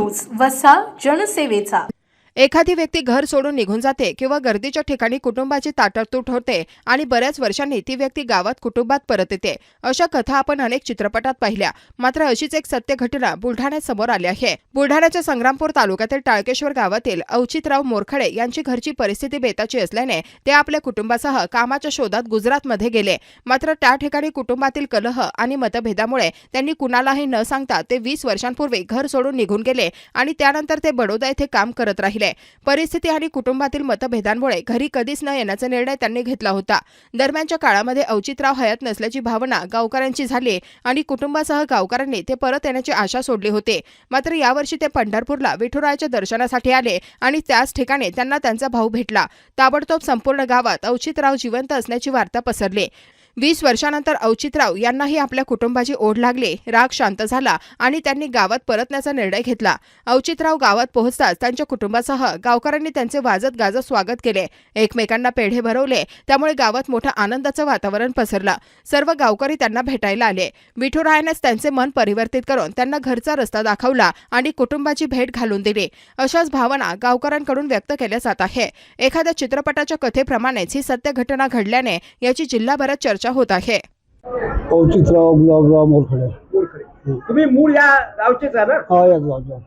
News वसा जनसेवेचा. एखादी व्यक्ती घर सोडून निघून जाते किंवा गर्दीच्या ठिकाणी कुटुंबाची ताटातूट होते आणि बऱ्याच वर्षांनी ती व्यक्ती गावात कुटुंबात परत येते. अशा कथा आपण अनेक चित्रपटात पाहिल्या. मात्र अशीच एक सत्य घटना बुलढाण्यात समोर आली आहे. बुलढाण्याच्या संग्रामपूर तालुक्यातील टाळकेश्वर गावातील अवचितराव मोरखडे यांची घरची परिस्थिती बेताची असल्याने ते आपल्या कुटुंबासह कामाच्या शोधात गुजरातमध्ये गेले. मात्र त्या ठिकाणी कुटुंबातील कलह आणि मतभेदामुळे त्यांनी कुणालाही न सांगता ते वीस वर्षांपूर्वी घर सोडून निघून गेले आणि त्यानंतर ते बडोदा येथे काम करत राहिले. परिस्थिती आणि कुटुंबातील मतभेदांमुळे घरी कधीच न येण्याचा निर्णय त्यांनी घेतला होता. दरम्यानच्या काळामध्ये औचितराव हयात नसल्याची भावना गावकऱ्यांची झाली आणि कुटुंबासह गावकऱ्यांनी ते परत येण्याची आशा सोडली होती. मात्र यावर्षी ते पंढरपूरला विठुरायाच्या दर्शनासाठी आले आणि त्याच ठिकाणी त्यांना त्यांचा भाऊ भेटला. ताबडतोब संपूर्ण गावात औचितराव जिवंत असण्याची वार्ता पसरली. वीस वर्षानंतर औचितराव यांनाही आपल्या कुटुंबाची ओढ लागली. राग शांत झाला आणि त्यांनी गावात परतण्याचा निर्णय घेतला. औचितराव गावात पोहोचताच त्यांच्या कुटुंबासह गावकऱ्यांनी त्यांचे वाजत गाजत स्वागत केले. एकमेकांना पेढे भरवले. त्यामुळे गावात मोठं आनंदाचं वातावरण पसरलं. सर्व गावकरी त्यांना भेटायला आले. विठुरायानेच त्यांचे मन परिवर्तित करून त्यांना घरचा रस्ता दाखवला आणि कुटुंबाची भेट घालून दिली. अशाच भावना गावकऱ्यांकडून व्यक्त केल्या जात आहे. एखाद्या चित्रपटाच्या कथेप्रमाणेच ही सत्य घटना घडल्याने याची जिल्हाभरात चर्चा होत आहे. औचितराव गुलाबराव मोरखडे. मोरखडे. तुम्ही मूळ या गावचेच आहे ना? हा याच गावचा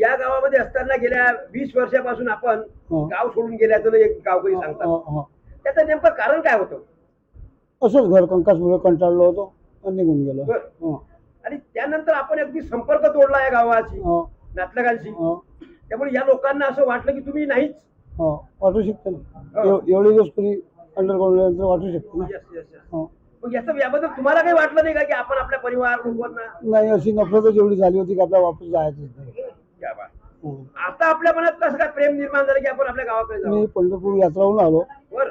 या गावामध्ये असताना गेल्या वीस वर्षापासून आपण. गाव सोडून गेल्याचं एक गावकरी हा, सांगतात? हा. त्याचं नेमकं कारण काय होतं? असंच घर कंकासमुळे कंटाळलो होतो आणि निघून गेलो. आणि त्यानंतर आपण अगदी संपर्क तोडला या गावाशी हा, नातलगांशी. हा, त्यामुळे या लोकांना असं वाटलं की तुम्ही नाहीच. हा. वाटू शकते एवढे दिवस कोणी अंडरग्राऊंड वाटू शकते ना Yes, yes, yes. हा. मग याचं याबद्दल तुम्हाला काही वाटलं नाही का की आपण आपल्या परिवार नाही अशी नफरतच एवढी झाली होती की आपल्या वापस जायचंच नाही या बा. हा. आता आपल्या मनात कसं काय प्रेम निर्माण झालं की आपण आपल्या गावाकडे जाऊ मी पंढरपूर यात्राहून आलो बरं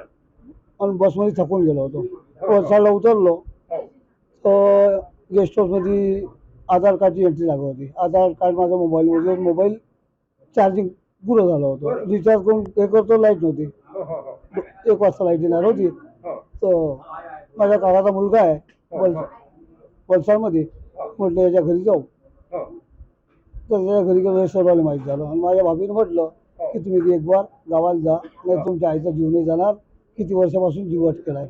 आणि बसमध्ये थकून गेलो होतो वरसाडला उतरलो हो. तर गेस्ट हाऊसमध्ये आधार कार्डची एंट्री लागत होती आधार कार्ड माझा मोबाईलमध्ये मोबाईल चार्जिंग पुरं झालं होतं बरं. रिचार्ज करून हे करतो लाइट नव्हती हो, हो, हो. एक वाजता लाइट येणार होती. हो. तर माझ्या काकाचा मुलगा आहे हो, वल हो. वलसाडमध्ये म्हटलं याच्या घरी जाऊ. हो. तर त्याच्या घरी गेलो हे सर्वांना माहीत झालं. आणि माझ्या भाभीने म्हटलं की तुम्ही एक बार गावाला जा नाही तुमच्या आईचा जीव नाही जाणार. किती वर्षापासून जीव अटकेला आहे.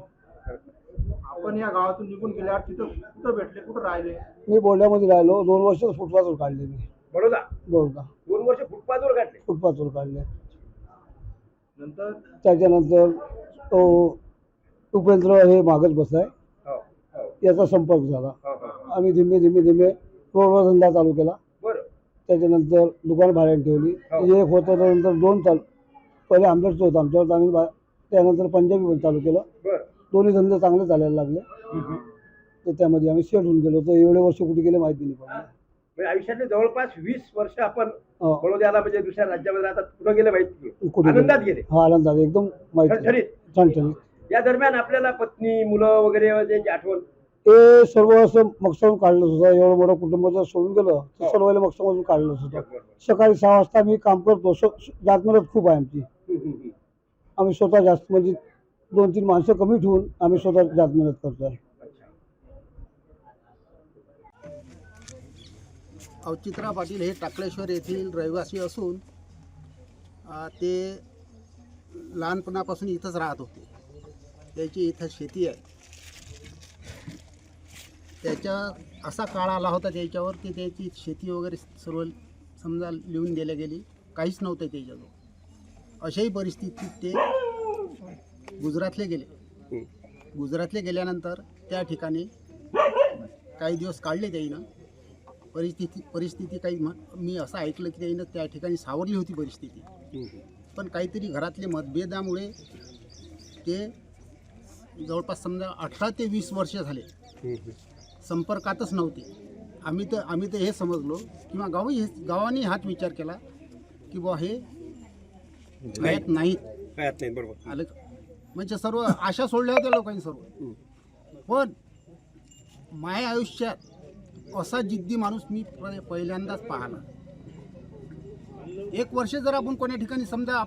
आपण या गावातून निघून गेल्यावर तिथं कुठं भेटले कुठं राहिले? मी बोर्डामध्ये राहिलो. दोन वर्ष फुटपाथवर काढले मी. बरोबर दोन वर्ष फुटपाथवर काढले. फुटपाथवर काढले. त्याच्यानंतर तो उपेंद्र हे मागच बसलाय. हो, हो, याचा संपर्क झाला. हो. आम्ही धीमे धीमे धीमे रोडवर धंदा चालू केला. त्याच्यानंतर दुकान भाड्याने ठेवली. एक होतं त्यानंतर दोन चालू पहिले आंबेडचं होतं आमच्यावर आम्ही त्यानंतर पंजाबी पण चालू केलं. दोन्ही धंदे चांगले चालायला लागले. तर त्यामध्ये आम्ही सेट होऊन गेलो तर एवढे वर्ष कुठे गेले माहिती नाही पडलं. म्हणजे आयुष्यातले जवळपास वीस वर्ष आपण हो. बडोद्याला म्हणजे दुसऱ्या राज्यामध्ये राहतात कुठं गेले माहिती आनंदात गेले. हा आनंदात एकदम माहिती या दरम्यान आपल्याला पत्नी मुलं वगैरे त्यांची आठवण? ते सर्व असं मक्षावून काढलं होतं. एवढं मोठं कुटुंब जर सोडून गेलं तर सर्वांना मक्षामधून काढलंच होतं. सकाळी सहा वाजता मी काम करतो. जातमरत खूप आहे आमची. आम्ही स्वतः जास्त म्हणजे दोन तीन माणसं कमी ठेवून आम्ही स्वतः जातमरत करतो आहे अवचित्रा पाटील हे टाकळेश्वर येथील रहिवासी असून ते लहानपणापासून इथंच राहत होते. त्याची इथं शेती आहे. त्याच्या असा काळ आला होता त्याच्यावर की त्याची शेती वगैरे सर्व समजा लिहून दिल्या गेली. काहीच नव्हतं त्याच्याजवळ. अशाही परिस्थितीत ते गुजरातले गेले. गुजरातले गेल्यानंतर त्या ठिकाणी काही दिवस काढले त्याईनं. परिस्थिती परिस्थिती काही म्हण मी असं ऐकलं की त्याईनं त्या ठिकाणी सावरली होती परिस्थिती. पण काहीतरी घरातले मतभेदामुळे ते जवळपास समजा अठरा ते वीस वर्ष झाले. संपर्कातच नव्हते. आम्ही तर आम्ही तर हे समजलो किंवा गावही हे गावाने हाच विचार केला की बुवा हे हयात नाहीत कळत नाही बरोबर. आलं का? म्हणजे सर्व आशा सोडल्या होत्या लोकांनी सर्व. पण माझ्या आयुष्यात असा जिद्दी माणूस मी पहिल्यांदाच पाहला एक वर्ष जर आपण कोण्या ठिकाणी समजा